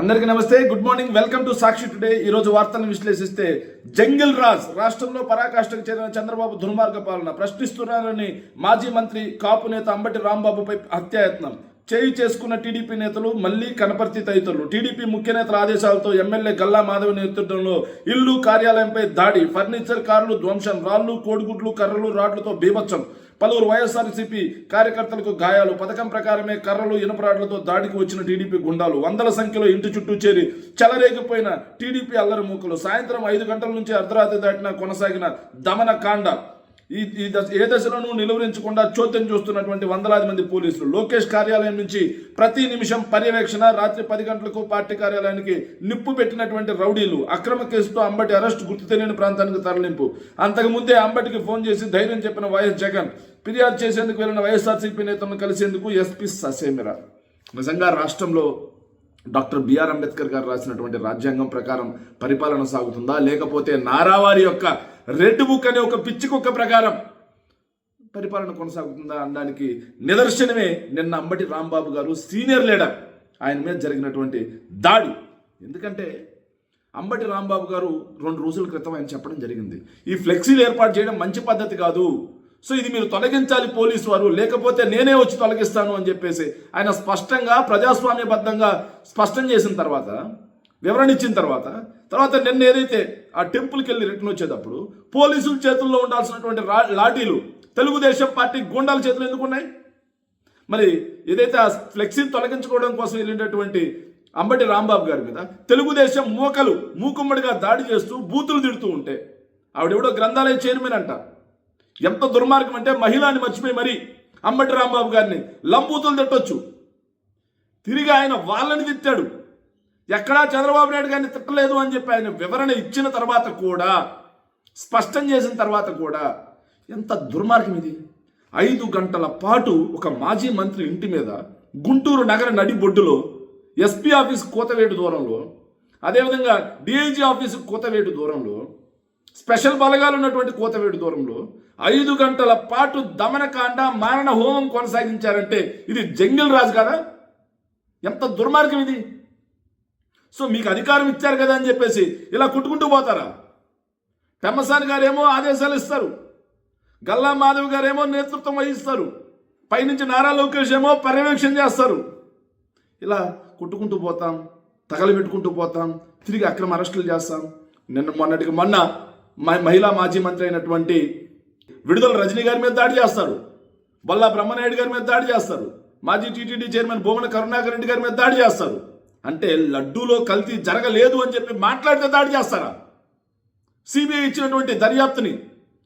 అందరికీ నమస్తే. Good morning welcome to Sakshi today ఈ రోజు వార్తలను విశ్లేషిస్తే జంగిల్ రాజ్ రాష్ట్రంలో పరాకాష్ఠకు చేరిన చంద్రబాబు దుర్మార్గ పాలన ప్రశ్నిస్తున్నారని మాజీ మంత్రి కాపు నేత అంబటి రాంబాబుపై హత్యాయత్నం. చేయి చేసుకున్న టీడీపీ నేతలు మళ్ళీ కనపర్తి తదితరులు. టీడీపీ ముఖ్య నేతల ఆదేశాలతో ఎమ్మెల్యే గల్లా మాధవ్ నేతృత్వంలో ఇల్లు కార్యాలయంపై దాడి. ఫర్నిచర్ కార్లు ధ్వంసం. రాళ్ళు కోడిగుడ్లు కర్రలు రాడ్లతో బీభత్సం. పలువురు వైఎస్ఆర్సీపీ కార్యకర్తలకు గాయాలు. పథకం ప్రకారమే కర్రలు ఇనుపరాడ్లతో దాడికి వచ్చిన టీడీపీ గుండాలు. వందల సంఖ్యలో ఇంటి చుట్టూ చేరి చెలరేగిపోయిన టీడీపీ అల్లరి మూకలు. సాయంత్రం ఐదు గంటల నుంచి అర్ధరాత్రి దాటిన కొనసాగిన దమన కాండ ఈ ఈ దశ ఏ దశలోనూ నిలువరించకుండా చోద్యం చూస్తున్నటువంటి వందలాది మంది పోలీసులు. లోకేష్ కార్యాలయం నుంచి ప్రతి నిమిషం పర్యవేక్షణ రాత్రి పది గంటలకు పార్టీ కార్యాలయానికి నిప్పు పెట్టినటువంటి రౌడీలు అక్రమ కేసుతో అంబటి అరెస్ట్ గుర్తు తెలియని ప్రాంతానికి తరలింపు. అంతకుముందే అంబటికి ఫోన్ చేసి ధైర్యం చెప్పిన వైఎస్ జగన్ ఫిర్యాదు చేసేందుకు వెళ్ళిన వైఎస్ఆర్సీపీ నేతలను కలిసేందుకు ఎస్పీ ససేమిరా. నిజంగా రాష్ట్రంలో డాక్టర్ బిఆర్ అంబేద్కర్ గారు రాసినటువంటి రాజ్యాంగం ప్రకారం పరిపాలన సాగుతుందా? లేకపోతే నారావారి యొక్క రెడ్ బుక్ అనే ఒక పిచ్చి కుక్క ప్రకారం పరిపాలన కొనసాగుతుందా అనడానికి నిదర్శనమే నిన్న అంబటి రాంబాబు గారు సీనియర్ లీడర్. ఆయన మీద జరిగినటువంటి దాడి. ఎందుకంటే అంబటి రాంబాబు గారు రెండు రోజుల క్రితం ఆయన చెప్పడం జరిగింది. ఈ ఫ్లెక్సీలు ఏర్పాటు చేయడం మంచి పద్ధతి కాదు. సో ఇది మీరు తొలగించాలి పోలీసు వారు. లేకపోతే నేనే వచ్చి తొలగిస్తాను అని చెప్పేసి ఆయన స్పష్టంగా ప్రజాస్వామ్యబద్ధంగా స్పష్టం చేసిన తర్వాత వివరణ ఇచ్చిన తర్వాత తర్వాత నిన్న ఏదైతే ఆ టెంపుల్కి వెళ్ళి రిటర్న్ వచ్చేటప్పుడు పోలీసుల చేతుల్లో ఉండాల్సినటువంటి లాఠీలు తెలుగుదేశం పార్టీ గుండాల చేతులు ఎందుకు ఉన్నాయి? మరి ఏదైతే ఆ ఫ్లెక్సీని తొలగించుకోవడం కోసం వెళ్ళినటువంటి అంబటి రాంబాబు గారి మీద తెలుగుదేశం మూకలు మూకుమ్మడిగా దాడి చేస్తూ బూతులు తిడుతూ ఉంటే ఆవిడెవడో గ్రంథాలయ చైర్మన్ అంట. ఎంత దుర్మార్గం అంటే మహిళని మర్చిపోయి మరి అంబటి రాంబాబు గారిని లంబూతులు తిట్టొచ్చు. తిరిగి ఆయన వాళ్ళని తిట్టాడు. ఎక్కడా చంద్రబాబు నాయుడు గారిని తిట్టలేదు అని చెప్పి ఆయన వివరణ ఇచ్చిన తర్వాత కూడా స్పష్టం చేసిన తర్వాత కూడా ఎంత దుర్మార్గం ఇది. ఐదు గంటల పాటు ఒక మాజీ మంత్రి ఇంటి మీద గుంటూరు నగర నడిబొడ్డులో ఎస్పీ ఆఫీస్ కోతవేటు దూరంలో అదేవిధంగా డిఐజీ ఆఫీసు కోతవేటు దూరంలో స్పెషల్ బలగాలు ఉన్నటువంటి కోతవేటు దూరంలో ఐదు గంటల పాటు దమనకాండ మారణ హోమం కొనసాగించారంటే ఇది జంగిల్ రాజు కదా? ఎంత దుర్మార్గం ఇది? సో మీకు అధికారం ఇచ్చారు కదా అని చెప్పేసి ఇలా కుట్టుకుంటూ పోతారా? పెమ్మసాని గారేమో ఆదేశాలు ఇస్తారు. గల్లా మాధవ్ గారేమో నేతృత్వం వహిస్తారు. పైనుంచి నారా లోకేష్ ఏమో పర్యవేక్షణ చేస్తారు. ఇలా కుట్టుకుంటూ పోతాం తగలబెట్టుకుంటూ పోతాం తిరిగి అక్రమ అరెస్టులు చేస్తాం. నిన్న మొన్నటికి మొన్న మహిళా మాజీ మంత్రి అయినటువంటి విడుదల రజనీ గారి మీద దాడి చేస్తారు. బల్లా బ్రహ్మనాయుడు గారి మీద దాడి చేస్తారు. మాజీ టీటీడీ చైర్మన్ భూమన కరుణాకర్ రెడ్డి గారి మీద దాడి చేస్తారు. అంటే లడ్డూలో కల్తీ జరగలేదు అని చెప్పి మాట్లాడితే దాడి చేస్తారా? సిబిఐ ఇచ్చినటువంటి దర్యాప్తుని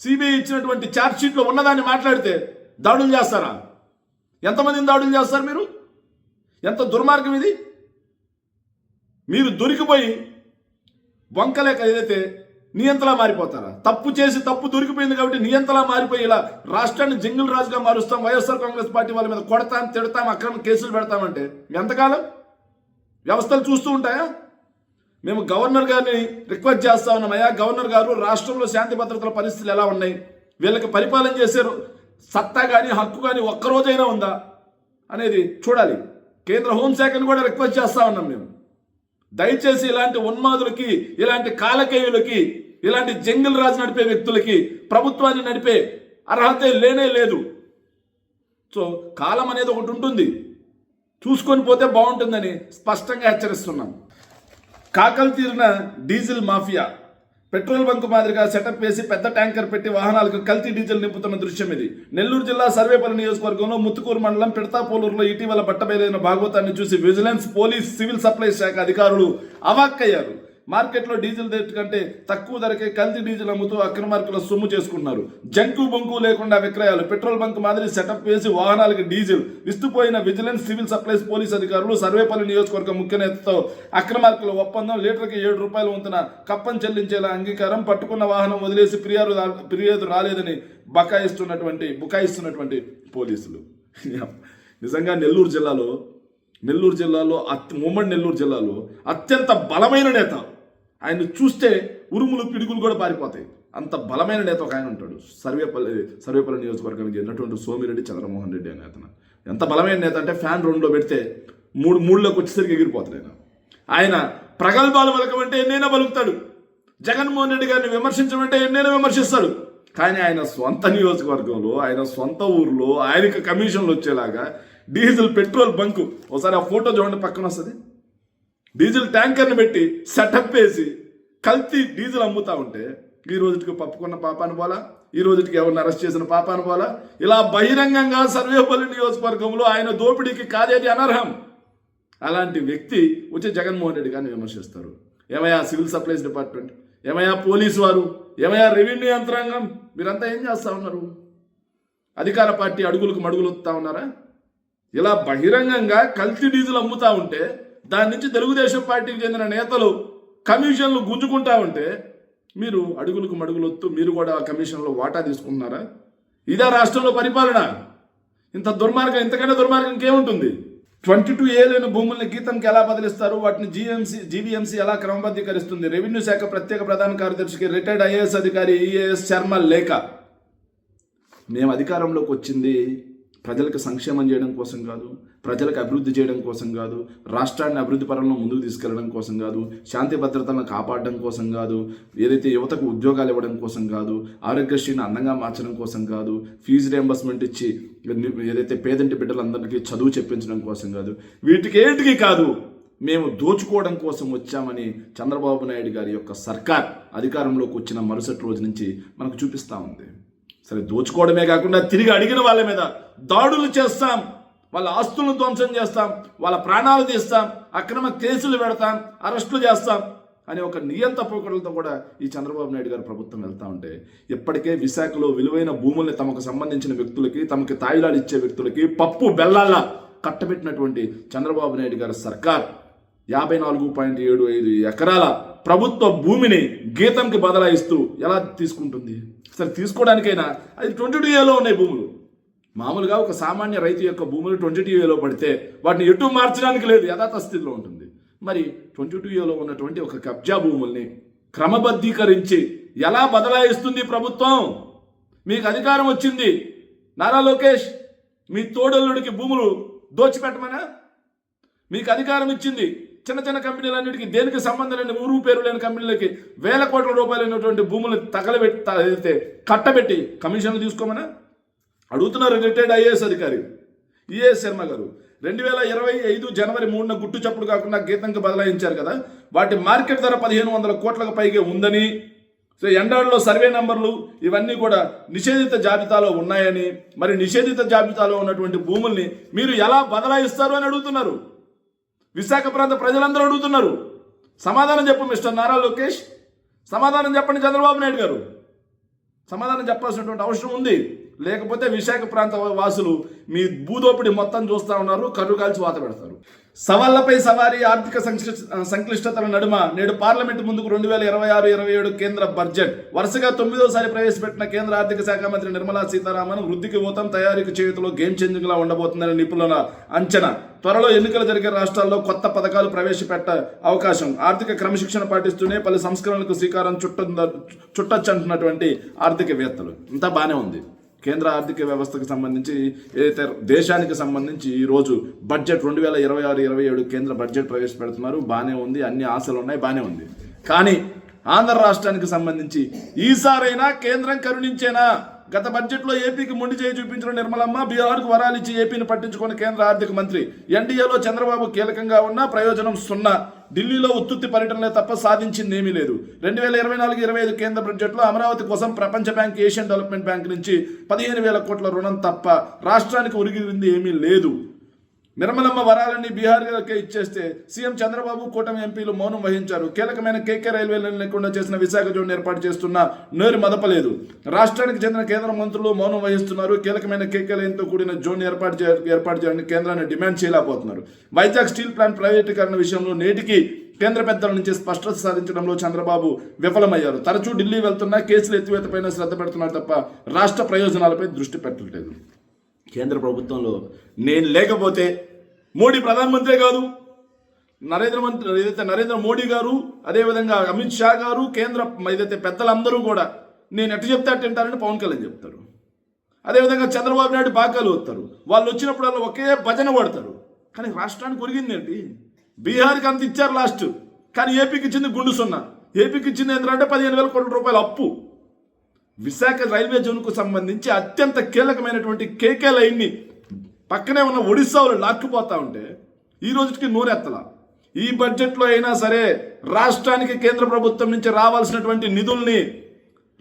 సిబిఐ ఇచ్చినటువంటి ఛార్జ్షీట్లో ఉన్నదాన్ని మాట్లాడితే దాడులు చేస్తారా? ఎంతమందిని దాడులు చేస్తారు మీరు? ఎంత దుర్మార్గం ఇది? మీరు దొరికిపోయి వంకలేక ఏదైతే నియంతలా మారిపోతారా? తప్పు చేసి తప్పు దొరికిపోయింది కాబట్టి నియంతలా మారిపోయి ఇలా రాష్ట్రాన్ని జింగిల్ రాజుగా మారుస్తాం వైఎస్ఆర్ కాంగ్రెస్ పార్టీ వాళ్ళ మీద కొడతాం తిడతాం అక్రమ కేసులు పెడతామంటే ఎంతకాలం? వ్యవస్థలు చూస్తూ ఉంటాయా? మేము గవర్నర్ గారిని రిక్వెస్ట్ చేస్తా ఉన్నాం. అయ్యా గవర్నర్ గారు రాష్ట్రంలో శాంతి భద్రతల పరిస్థితులు ఎలా ఉన్నాయి? వీళ్ళకి పరిపాలన చేసే సత్తా కానీ హక్కు కానీ ఒక్కరోజైనా ఉందా? అనేది చూడాలి. కేంద్ర హోంశాఖని కూడా రిక్వెస్ట్ చేస్తా ఉన్నాం మేము. దయచేసి ఇలాంటి ఉన్మాదులకి ఇలాంటి కాలకేయులకి ఇలాంటి జంగిల్ రాజు నడిపే వ్యక్తులకి ప్రభుత్వాన్ని నడిపే అర్హత లేనే లేదు. సో కాలం అనేది ఒకటి ఉంటుంది. చూసుకొని పోతే బాగుంటుందని స్పష్టంగా హెచ్చరిస్తున్నాం. కాకలు తీరిన డీజిల్ మాఫియా. పెట్రోల్ బంక్ మాదిరిగా సెటప్ వేసి పెద్ద ట్యాంకర్ పెట్టి వాహనాలకు కల్తీ డీజిల్ నింపుతున్న దృశ్యం ఇది. నెల్లూరు జిల్లా సర్వేపల్లి నియోజకవర్గంలో ముత్తుకూరు మండలం పిడతాపోలూరులో ఇటీవల బట్టబయలైన భాగవతాన్ని చూసి విజిలెన్స్ పోలీస్ సివిల్ సప్లైస్ శాఖ అధికారులు అవాక్కయ్యారు. మార్కెట్లో డీజిల్ రేట్ కంటే తక్కువ ధరకే కల్తీ డీజిల్ అమ్ముతూ అక్రమార్కుల సొమ్ము చేసుకున్నారు జంకు బొంకు లేకుండా విక్రయాలు పెట్రోల్ బంక్ మాదిరి సెటప్ వేసి వాహనాలకు డీజిల్ విస్తుపోయిన విజిలెన్స్ సివిల్ సప్లైస్ పోలీస్ అధికారులు సర్వేపల్లి నియోజకవర్గ ముఖ్య నేతతో అక్రమార్కుల ఒప్పందం లీటర్కి ఏడు రూపాయలు వంతున కప్పం చెల్లించేలా అంగీకారం పట్టుకున్న వాహనం వదిలేసి ఫిర్యాదు ఫిర్యాదు రాలేదని బకాయిస్తున్నటువంటి బుకాయిస్తున్నటువంటి పోలీసులు. నిజంగా నెల్లూరు జిల్లాలో నెల్లూరు జిల్లాలో అత్ ఉమ్మడి నెల్లూరు జిల్లాలో అత్యంత బలమైన నేత ఆయన చూస్తే ఉరుములు పిడుగులు కూడా పారిపోతాయి. అంత బలమైన నేత ఒక ఆయన ఉంటాడు. సర్వేపల్లి సర్వేపల్లి నియోజకవర్గానికి చెందినటువంటి సోమిరెడ్డి చంద్రమోహన్ రెడ్డి అనే అతను. ఎంత బలమైన నేత అంటే ఫ్యాన్ రెండులో పెడితే మూడు మూడులోకి వచ్చేసరికి ఎగిరిపోతాడు ఆయన. ఆయన ప్రగల్భాలు పలకమంటే ఎన్నైనా పలుకుతాడు. జగన్మోహన్ రెడ్డి గారిని విమర్శించమంటే ఎన్నైనా విమర్శిస్తాడు. కానీ ఆయన సొంత నియోజకవర్గంలో ఆయన సొంత ఊర్లో ఆయనకి కమిషన్లు వచ్చేలాగా డీజిల్ పెట్రోల్ బంకు ఒకసారి ఆ ఫోటో చూడండి పక్కన వస్తుంది. డీజిల్ ట్యాంకర్ని పెట్టి సెటప్ వేసి కల్తీ డీజిల్ అమ్ముతా ఉంటే ఈ రోజుకి పప్పుకున్న పాపాను పోలా? ఈ రోజుకి ఎవరిని అరెస్ట్ చేసిన పాపాను పోలా? ఇలా బహిరంగంగా సర్వేపల్లి నియోజకవర్గంలో ఆయన దోపిడీకి కాదేది అనర్హం? అలాంటి వ్యక్తి వచ్చి జగన్మోహన్ రెడ్డి గారిని విమర్శిస్తారు. ఏమయ్యా సివిల్ సప్లైస్ డిపార్ట్మెంట్? ఏమయ్యా పోలీసు వారు? ఏమయ్యా రెవెన్యూ యంత్రాంగం? మీరంతా ఏం చేస్తా ఉన్నారు? అధికార పార్టీ అడుగులకు మడుగులు వస్తా ఉన్నారా? ఇలా బహిరంగంగా కల్తీ డీజిల్ అమ్ముతా ఉంటే దాని నుంచి తెలుగుదేశం పార్టీకి చెందిన నేతలు కమిషన్లు గుంజుకుంటా ఉంటే మీరు అడుగులకు మడుగులొత్తు మీరు కూడా ఆ కమిషన్లో వాటా తీసుకుంటున్నారా? ఇదే రాష్ట్రంలో పరిపాలన. ఇంత దుర్మార్గం ఇంతకంటే దుర్మార్గం ఇంకేముంటుంది? ట్వంటీ టూ ఏలైన భూముల్ని గీతంకి ఎలా బదిలిస్తారు? వాటిని జీఎంసీ జీవీఎంసీ ఎలా క్రమబద్ధీకరిస్తుంది? రెవెన్యూ శాఖ ప్రత్యేక ప్రధాన కార్యదర్శికి రిటైర్డ్ ఐఏఎస్ అధికారి ఈఏఎస్ శర్మ లేఖ. మేము అధికారంలోకి వచ్చింది ప్రజలకు సంక్షేమం చేయడం కోసం కాదు ప్రజలకు అభివృద్ధి చేయడం కోసం కాదు రాష్ట్రాన్ని అభివృద్ధి పరంలో ముందుకు తీసుకెళ్ళడం కోసం కాదు శాంతి భద్రతలను కాపాడడం కోసం కాదు ఏదైతే యువతకు ఉద్యోగాలు ఇవ్వడం కోసం కాదు ఆరోగ్యశ్రీని అందంగా మార్చడం కోసం కాదు ఫీజు రియంబర్స్మెంట్ ఇచ్చి ఏదైతే పేదంటి బిడ్డలందరికీ చదువు చెప్పించడం కోసం కాదు వీటికి ఏంటికి కాదు మేము దోచుకోవడం కోసం వచ్చామని చంద్రబాబు నాయుడు గారి యొక్క సర్కార్ అధికారంలోకి వచ్చిన మరుసటి రోజు నుంచి మనకు చూపిస్తూ ఉంది. సరే దోచుకోవడమే కాకుండా తిరిగి అడిగిన వాళ్ళ మీద దాడులు చేస్తాం వాళ్ళ ఆస్తులను ధ్వంసం చేస్తాం వాళ్ళ ప్రాణాలు తీస్తాం అక్రమ కేసులు పెడతాం అరెస్టులు చేస్తాం అనే ఒక నియంత పోకడలతో కూడా ఈ చంద్రబాబు నాయుడు గారు ప్రభుత్వం వెళ్తా ఉంటే ఇప్పటికే విశాఖలో విలువైన భూముల్ని తమకు సంబంధించిన వ్యక్తులకి తమకి తాయిలాలు ఇచ్చే వ్యక్తులకి పప్పు బెల్లాల కట్టబెట్టినటువంటి చంద్రబాబు నాయుడు గారి సర్కార్ యాభై నాలుగు పాయింట్ ఏడు ఐదు ఎకరాల ప్రభుత్వ భూమిని గీతంకి బదలాయిస్తూ ఎలా తీసుకుంటుంది? సరే తీసుకోవడానికైనా అది ట్వంటీ టూ ఏలో ఉన్నాయి భూములు. మామూలుగా ఒక సామాన్య రైతు యొక్క భూములు ట్వంటీ టూ ఏలో పడితే వాటిని ఎటు మార్చడానికి లేదు యథాత స్థితిలో ఉంటుంది. మరి ట్వంటీ టూ ఏలో ఉన్నటువంటి ఒక కబ్జా భూముల్ని క్రమబద్ధీకరించి ఎలా బదలాయిస్తుంది ప్రభుత్వం? మీకు అధికారం వచ్చింది. నారా లోకేష్ మీ తోడల్లుడికి భూములు దోచిపెట్టమనా? మీకు అధికారం ఇచ్చింది. చిన్న చిన్న కంపెనీలన్నిటికీ దేనికి సంబంధం లేని ఊరు పేరు లేని కంపెనీలకి వేల కోట్ల రూపాయలైనటువంటి భూములు తగలబెట్టి కట్టబెట్టి కమిషన్లు తీసుకోమనా? అడుగుతున్నారు రిటైర్డ్ ఐఏఎస్ అధికారి ఈఎస్ శర్మ గారు. రెండు వేల ఇరవై ఐదు జనవరి మూడున గుట్టు చప్పుడు కాకుండా గీతంకి బదలాయించారు కదా. వాటి మార్కెట్ ధర పదిహేను వందల కోట్లకు పైగా ఉందని సో ఎండాడులో సర్వే నంబర్లు ఇవన్నీ కూడా నిషేధిత జాబితాలో ఉన్నాయని మరి నిషేధిత జాబితాలో ఉన్నటువంటి భూముల్ని మీరు ఎలా బదలాయిస్తారు అని అడుగుతున్నారు? విశాఖ ప్రాంత ప్రజలందరూ అడుగుతున్నారు. సమాధానం చెప్పు మిస్టర్ నారా లోకేష్. సమాధానం చెప్పండి చంద్రబాబు నాయుడు గారు. సమాధానం చెప్పాల్సినటువంటి అవసరం ఉంది. లేకపోతే విశాఖ ప్రాంత వాసులు మీ భూదోపిడి మొత్తం చూస్తా ఉన్నారు కర్రు కాల్చి వాత పెడతారు. సవాళ్ళపై సవారీ ఆర్థిక సంక్లిష్ట సంక్లిష్టతల నడుమ నేడు పార్లమెంట్ ముందుకు రెండు వేల ఇరవై ఆరు ఇరవై ఏడు కేంద్ర బడ్జెట్. వరుసగా తొమ్మిదోసారి ప్రవేశపెట్టిన కేంద్ర ఆర్థిక శాఖ మంత్రి నిర్మలా సీతారామన్ వృద్ధికి ఊతం తయారీకి చేతిలో గేమ్ చేంజింగ్ లా ఉండబోతుందని నిపుణుల అంచనా. త్వరలో ఎన్నికలు జరిగే రాష్ట్రాల్లో కొత్త పథకాలు ప్రవేశపెట్ట అవకాశం. ఆర్థిక క్రమశిక్షణ పాటిస్తూనే పలు సంస్కరణలకు శ్రీకారం చుట్ట చుట్టొచ్చంటున్నటువంటి ఆర్థికవేత్తలు. ఇంత బాగానే ఉంది. కేంద్ర ఆర్థిక వ్యవస్థకు సంబంధించి ఏదైతే దేశానికి సంబంధించి ఈరోజు బడ్జెట్ రెండు వేల ఇరవై ఆరు ఇరవై ఏడు కేంద్ర బడ్జెట్ ప్రవేశపెడుతున్నారు బాగానే ఉంది అన్ని ఆశలు ఉన్నాయి బాగానే ఉంది. కానీ ఆంధ్ర రాష్ట్రానికి సంబంధించి ఈసారైనా కేంద్రం కరుణించేనా? గత బడ్జెట్లో ఏపీకి మొండి చేయి చూపించిన నిర్మలమ్మ బీహార్కు వరాలిచ్చి ఏపీని పట్టించుకున్న కేంద్ర ఆర్థిక మంత్రి ఎన్డీఏలో చంద్రబాబు కీలకంగా ఉన్న ప్రయోజనం సున్నా. ఢిల్లీలో ఉత్తుత్తి పర్యటనలే తప్ప సాధించింది ఏమీ లేదు. రెండు వేల ఇరవై నాలుగు ఇరవై ఐదు కేంద్ర బడ్జెట్లో అమరావతి కోసం ప్రపంచ బ్యాంక్ ఏషియన్ డెవలప్మెంట్ బ్యాంక్ నుంచి పదిహేను వేల కోట్ల రుణం తప్ప రాష్ట్రానికి ఉరిగిరింది ఏమీ లేదు. నిర్మలమ్మ వరాలన్నీ బీహార్కే ఇచ్చేస్తే సీఎం చంద్రబాబు కూటమి ఎంపీలు మౌనం వహించారు. కీలకమైన కేకే రైల్వే లైన్ లేకుండా చేసిన విశాఖ జోన్ ఏర్పాటు చేస్తున్న నోరు మదపలేదు. రాష్ట్రానికి చెందిన కేంద్ర మంత్రులు మౌనం వహిస్తున్నారు. కీలకమైన కేకే లైన్తో కూడిన జోన్ ఏర్పాటు చే ఏర్పాటు చేయాలని కేంద్రాన్ని డిమాండ్ చేయలేకపోతున్నారు. వైజాగ్ స్టీల్ ప్లాంట్ ప్రైవేటీకరణ విషయంలో నేటికి కేంద్ర పెద్దల నుంచి స్పష్టత సాధించడంలో చంద్రబాబు విఫలమయ్యారు. తరచూ ఢిల్లీ వెళ్తున్నా కేసులు ఎత్తివేతపైన శ్రద్ధ పెడుతున్నారు తప్ప రాష్ట్ర ప్రయోజనాలపై దృష్టి పెట్టలేదు. కేంద్ర ప్రభుత్వంలో నేను లేకపోతే మోడీ ప్రధానమంత్రి కాదు. నరేంద్ర మంత్రి ఏదైతే నరేంద్ర మోడీ గారు అదేవిధంగా అమిత్ షా గారు కేంద్ర ఏదైతే పెద్దలందరూ కూడా నేను ఎటు చెప్తే అట్టు వింటారని పవన్ కళ్యాణ్ చెప్తారు. అదేవిధంగా చంద్రబాబు నాయుడు బాకాలు వస్తారు వాళ్ళు వచ్చినప్పుడల్లా ఒకే భజన పడతారు కానీ రాష్ట్రానికి ఒరిగింది ఏంటి? బీహార్కి అంత ఇచ్చారు లాస్ట్. కానీ ఏపీకి ఇచ్చింది గుండు సున్నా. ఏపీకి ఇచ్చింది ఏంటంటే పదిహేను వేల కోట్ల రూపాయల అప్పు. విశాఖ రైల్వే జోన్కు సంబంధించి అత్యంత కీలకమైనటువంటి కేకే లైన్ని పక్కనే ఉన్న ఒడిస్సాలో లాక్కుపోతా ఉంటే ఈ రోజుకి నోరెత్తల. ఈ బడ్జెట్లో అయినా సరే రాష్ట్రానికి కేంద్ర ప్రభుత్వం నుంచి రావాల్సినటువంటి నిధుల్ని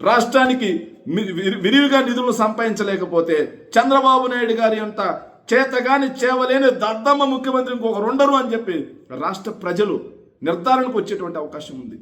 రాష్ట్రానికి విరి- విరివిగా నిధులను సంపాదించలేకపోతే చంద్రబాబు నాయుడు గారి అంత చేతగాని చేవలేని దద్దమ్మ ముఖ్యమంత్రి ఇంకొకరు ఉండరు అని చెప్పి రాష్ట్ర ప్రజలు నిర్ధారణకు వచ్చేటువంటి అవకాశం ఉంది.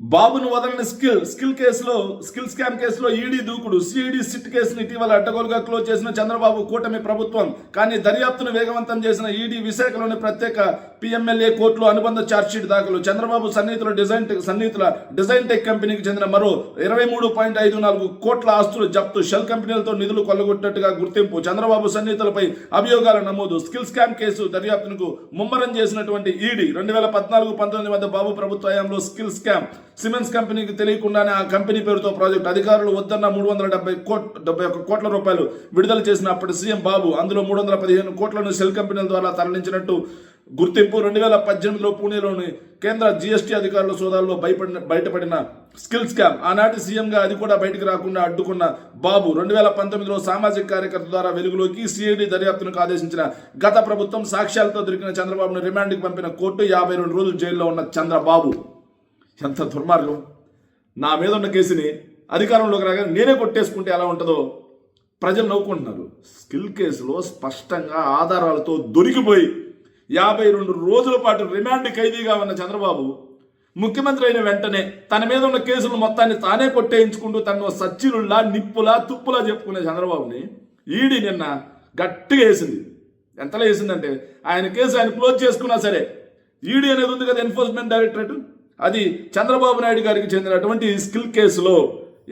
బాబును వదలని స్కిల్ స్కిల్ కేసులో స్కిల్ స్కామ్ కేసులో ఈడీ దూకుడు సిఈడి సిట్ కేసును ఇటీవల అడ్డగోలుగా క్లోజ్ చేసిన చంద్రబాబు కూటమి ప్రభుత్వం. కానీ దర్యాప్తును వేగవంతం చేసిన ఈడీ విశాఖలోని ప్రత్యేక పిఎంఎల్ఏ కోర్టులో అనుబంధ ఛార్జ్షీట్ దాఖలు. చంద్రబాబు సన్నిహితుల డిజైన్ టెక్ సన్నిహితుల డిజైన్ టెక్ కంపెనీకి చెందిన మరో ఇరవై మూడు పాయింట్ ఐదు నాలుగు కోట్ల ఆస్తులు జప్తు. షెల్ కంపెనీలతో నిధులు కొల్లగొట్టినట్టుగా గుర్తింపు. చంద్రబాబు సన్నిహితులపై అభియోగాల నమోదు. స్కిల్ స్కామ్ కేసు దర్యాప్తునకు ముమ్మరం చేసినటువంటి ఈడీ రెండు వేల పద్నాలుగు పంతొమ్మిది మధ్య బాబు ప్రభుత్వ హయాంలో స్కిల్ స్కామ్ సిమెంట్స్ కంపెనీకి తెలియకుండానే ఆ కంపెనీ పేరుతో ప్రాజెక్ట్ అధికారులు వద్దన్న మూడు వందల డెబ్బై కోట్ డెబ్బై ఒక్క కోట్ల రూపాయలు విడుదల చేసిన అప్పటి సీఎం బాబు అందులో మూడు వందల పదిహేను కోట్లను సెల్ కంపెనీల ద్వారా తరలించినట్టు గుర్తింపు. రెండు వేల పద్దెనిమిదిలో పూణేలోని కేంద్ర జీఎస్టీ అధికారుల సోదాల్లో భయపడిన బయటపడిన స్కిల్ స్కామ్. ఆనాటి సీఎంగా అది కూడా బయటకు రాకుండా అడ్డుకున్న బాబు రెండు వేల పంతొమ్మిదిలో సామాజిక కార్యకర్త ద్వారా వెలుగులోకి సిఐడి దర్యాప్తునకు ఆదేశించిన గత ప్రభుత్వం సాక్ష్యాలతో దొరికిన చంద్రబాబును రిమాండ్కి పంపిన కోర్టు యాభై రెండు రోజులు జైల్లో ఉన్న చంద్రబాబు. ఎంత దుర్మార్గం. నా మీద ఉన్న కేసుని అధికారంలోకి రాగానే నేనే కొట్టేసుకుంటే ఎలా ఉంటుందో ప్రజలు నవ్వుకుంటున్నారు. స్కిల్ కేసులో స్పష్టంగా ఆధారాలతో దొరికిపోయి యాభై రెండు రోజుల పాటు రిమాండ్ ఖైదీగా ఉన్న చంద్రబాబు ముఖ్యమంత్రి అయిన వెంటనే తన మీద ఉన్న కేసులు మొత్తాన్ని తానే కొట్టేయించుకుంటూ తన సచ్చిలుల్లా నిప్పులా తుప్పులా చెప్పుకునే చంద్రబాబుని ఈడీ నిన్న గట్టిగా వేసింది. ఎంతలో వేసిందంటే ఆయన కేసు ఆయన క్లోజ్ చేసుకున్నా సరే ఈడీ అనేది ఉంది కదా ఎన్ఫోర్స్మెంట్ డైరెక్టరేట్? అది చంద్రబాబు నాయుడు గారికి చెందినటువంటి స్కిల్ కేసులో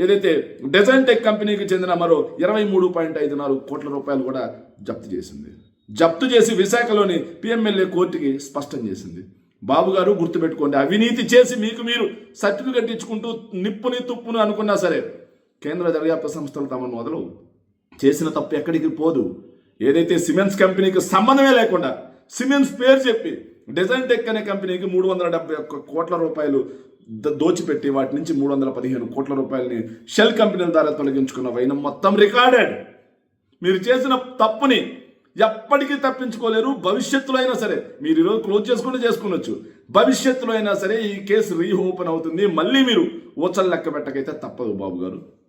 ఏదైతే డిజైన్ టెక్ కంపెనీకి చెందిన మరో ఇరవై మూడు పాయింట్ ఐదు నాలుగు కోట్ల రూపాయలు కూడా జప్తు చేసింది. జప్తు చేసి విశాఖలోని పిఎంఎల్ఏ కోర్టుకి స్పష్టం చేసింది. బాబు గారు గుర్తుపెట్టుకోండి అవినీతి చేసి మీకు మీరు సర్టిఫికెట్ ఇచ్చుకుంటూ నిప్పుని తుప్పును అనుకున్నా సరే కేంద్ర దర్యాప్తు సంస్థలు తమను మొదలు చేసిన తప్పు ఎక్కడికి పోదు. ఏదైతే సిమెంట్స్ కంపెనీకి సంబంధమే లేకుండా సిమెంట్స్ పేరు చెప్పి డిజైన్ టెక్ అనే కంపెనీకి మూడు వందల డెబ్బై ఒక్క కోట్ల రూపాయలు దోచిపెట్టి వాటి నుంచి మూడు వందల పదిహేను కోట్ల రూపాయలని షెల్ కంపెనీల ద్వారా తొలగించుకున్న వైనం మొత్తం రికార్డెడ్. మీరు చేసిన తప్పుని ఎప్పటికీ తప్పించుకోలేరు భవిష్యత్తులో అయినా సరే. మీరు ఈరోజు క్లోజ్ చేసుకుని చేసుకునొచ్చు. భవిష్యత్తులో అయినా సరే ఈ కేసు రీఓపెన్ అవుతుంది. మళ్ళీ మీరు ఊచలు లెక్క పెట్టకైతే తప్పదు బాబు గారు